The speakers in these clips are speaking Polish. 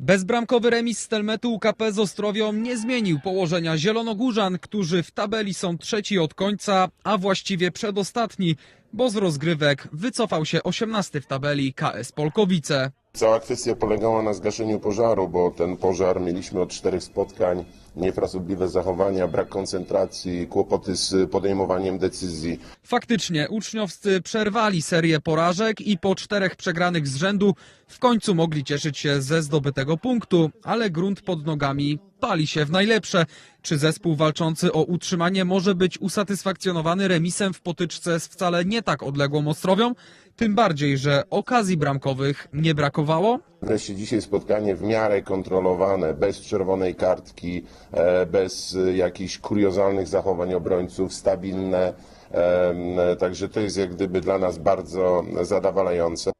Bezbramkowy remis Stelmetu UKP z Ostrowią nie zmienił położenia zielonogórzan, którzy w tabeli są trzeci od końca, a właściwie przedostatni, bo z rozgrywek wycofał się 18 w tabeli KS Polkowice. Cała kwestia polegała na zgaszeniu pożaru, bo ten pożar mieliśmy od czterech spotkań, niefrasobliwe zachowania, brak koncentracji, kłopoty z podejmowaniem decyzji. Faktycznie uczniowscy przerwali serię porażek i po czterech przegranych z rzędu w końcu mogli cieszyć się ze zdobytego punktu, ale grunt pod nogami pali się w najlepsze. Czy zespół walczący o utrzymanie może być usatysfakcjonowany remisem w potyczce z wcale nie tak odległą Ostrowią? Tym bardziej, że okazji bramkowych nie brakowało. Wreszcie dzisiaj spotkanie w miarę kontrolowane, bez czerwonej kartki, e, bez e, jakichś kuriozalnych zachowań obrońców, stabilne. Em, Także to jest jak gdyby dla nas bardzo zadowalające.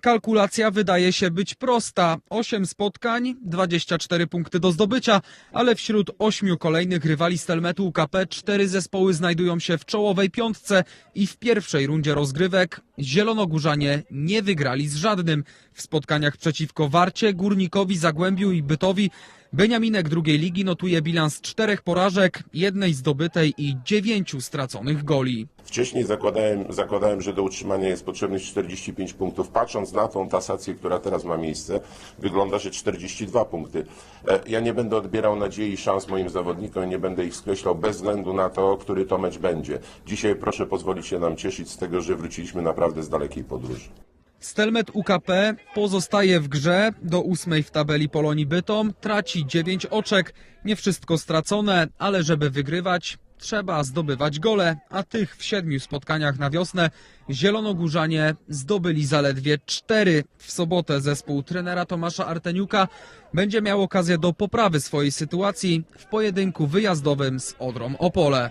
Kalkulacja wydaje się być prosta. 8 spotkań, 24 punkty do zdobycia, ale wśród ośmiu kolejnych rywali Stelmetu UKP cztery zespoły znajdują się w czołowej piątce i w pierwszej rundzie rozgrywek zielonogórzanie nie wygrali z żadnym. W spotkaniach przeciwko Warcie, Górnikowi, Zagłębiu i Bytowi Beniaminek drugiej ligi notuje bilans czterech porażek, jednej zdobytej i dziewięciu straconych goli. Wcześniej zakładałem, zakładałem, że do utrzymania jest potrzebnych 45 punktów. Patrząc na tą tasację, która teraz ma miejsce, wygląda, że 42 punkty. E, Ja nie będę odbierał nadziei i szans moim zawodnikom, nie będę ich skreślał bez względu na to, który to mecz będzie. Dzisiaj proszę pozwolić się nam cieszyć z tego, że wróciliśmy z dalekiej podróży. Stelmet UKP pozostaje w grze do ósmej w tabeli Polonii Bytom, traci 9 oczek, nie wszystko stracone, ale żeby wygrywać trzeba zdobywać gole, a tych w siedmiu spotkaniach na wiosnę zielonogórzanie zdobyli zaledwie cztery. W sobotę zespół trenera Tomasza Arteniuka będzie miał okazję do poprawy swojej sytuacji w pojedynku wyjazdowym z Odrą Opole.